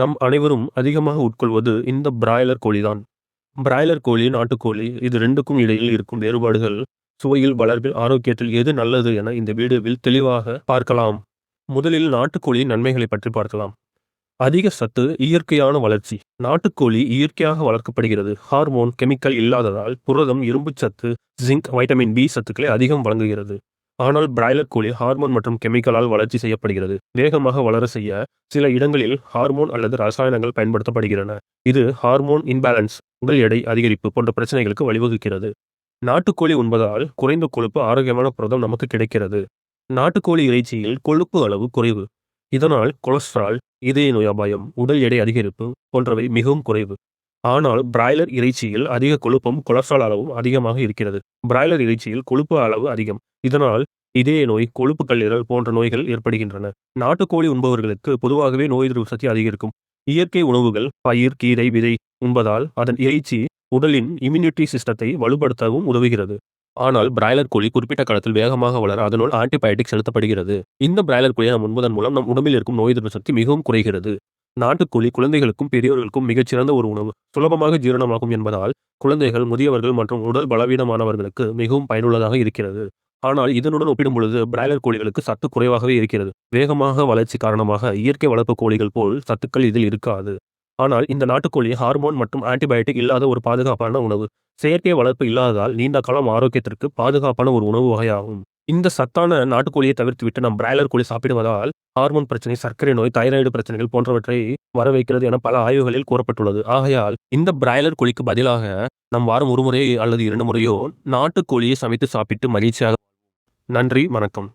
நம் அனைவரும் அதிகமாக உட்கொள்வது இந்த பிராய்லர் கோழிதான். பிராய்லர் கோழி, நாட்டுக்கோழி இது ரெண்டுக்கும் இடையில் இருக்கும் வேறுபாடுகள், சுவையில், வளர்ப்பில், ஆரோக்கியத்தில் எது நல்லது என இந்த வீடியோவில் தெளிவாக பார்க்கலாம். முதலில் நாட்டுக்கோழியின் நன்மைகளை பற்றி பார்க்கலாம். அதிக சத்து, இயற்கையான வளர்ச்சி நாட்டுக்கோழி இயற்கையாக வளர்க்கப்படுகிறது. ஹார்மோன், கெமிக்கல் இல்லாததால் புரதம், இரும்புச்சத்து, ஜிங்க், வைட்டமின் பி சத்துக்களை அதிகம் வழங்குகிறது. ஆனால் பிராய்லர் கோழி ஹார்மோன் மற்றும் கெமிக்கலால் வளர்ச்சி செய்யப்படுகிறது. வேகமாக வளர செய்ய சில இடங்களில் ஹார்மோன் அல்லது ரசாயனங்கள் பயன்படுத்தப்படுகின்றன. இது ஹார்மோன் இன்பேலன்ஸ் உடல் எடை அதிகரிப்பு போன்ற பிரச்சனைகளுக்கு வழிவகுக்கிறது. நாட்டுக்கோழி உண்பதால் குறைந்த கொழுப்பு, ஆரோக்கியமான புரதம் நமக்கு கிடைக்கிறது. நாட்டுக்கோழி இறைச்சியில் கொழுப்பு அளவு குறைவு. இதனால் கொலஸ்ட்ரால், இதய நோய் அபாயம், உடல் எடை அதிகரிப்பு போன்றவை மிகவும் குறைவு. ஆனால் பிராய்லர் இறைச்சியில் அதிக கொழுப்பும், கொலஸ்ட்ரால் அளவும் அதிகமாக இருக்கிறது. பிராய்லர் இறைச்சியில் கொழுப்பு அளவு அதிகம். இதனால் இதய நோய், கொழுப்பு கல்லீரல் போன்ற நோய்கள் ஏற்படுகின்றன. நாட்டுக்கோழி உண்பவர்களுக்கு பொதுவாகவே நோய் எதிர்ப்பு சக்தி அதிகரிக்கும். இயற்கை உணவுகள், பயிர், கீரை, விதை உண்பதால் அதன் இறைச்சி உடலின் இம்யூனிட்டி சிஸ்டத்தை வலுப்படுத்தவும் உதவுகிறது. ஆனால் பிராய்லர் கோழி குறிப்பிட்ட காலத்தில் வேகமாக வளர அதனுள் ஆன்டிபயோட்டிக் செலுத்தப்படுகிறது. இந்த பிராய்லர் கோழியை நாம் உண்பதன் மூலம் நம் உடம்பில் இருக்கும் நோய் எதிர்ப்பு சக்தி மிகவும் குறைகிறது. நாட்டுக்கோழி குழந்தைகளுக்கும் பெரியவர்களுக்கும் மிகச்சிறந்த ஒரு உணவு. சுலபமாக ஜீரணமாகும் என்பதால் குழந்தைகள், முதியவர்கள் மற்றும் உடல் பலவீனமானவர்களுக்கு மிகவும் பயனுள்ளதாக இருக்கிறது. ஆனால் இதனுடன் ஒப்பிடும் பொழுது பிராய்லர் கோழிகளுக்கு சத்து குறைவாகவே இருக்கிறது. வேகமாக வளர்ச்சி காரணமாக இயற்கை வளர்ப்பு கோழிகள் போல் சத்துக்கள் இதில் இருக்காது. ஆனால் இந்த நாட்டுக்கோழி ஹார்மோன் மற்றும் ஆன்டிபயோட்டிக் இல்லாத ஒரு பாதுகாப்பான உணவு. செயற்கை வளர்ப்பு இல்லாததால் நீண்ட காலம் ஆரோக்கியத்திற்கு பாதுகாப்பான ஒரு உணவு வகையாகும். இந்த சத்தான நாட்டுக்கோழியை தவிர்த்துவிட்டு நாம் பிராய்லர் கோழி சாப்பிடுவதால் ஹார்மோன் பிரச்சனை, சர்க்கரை நோய், தைராய்டு பிரச்சனைகள் போன்றவற்றை வரவைக்கிறது என பல ஆய்வுகளில் கூறப்பட்டுள்ளது. ஆகையால் இந்த பிராய்லர் கோழிக்கு பதிலாக நம் வாரம் ஒரு முறை அல்லது இரண்டு முறையோ நாட்டுக்கோழியை சமைத்து சாப்பிட்டு மகிழ்ச்சியாக நன்றி வணக்கம்.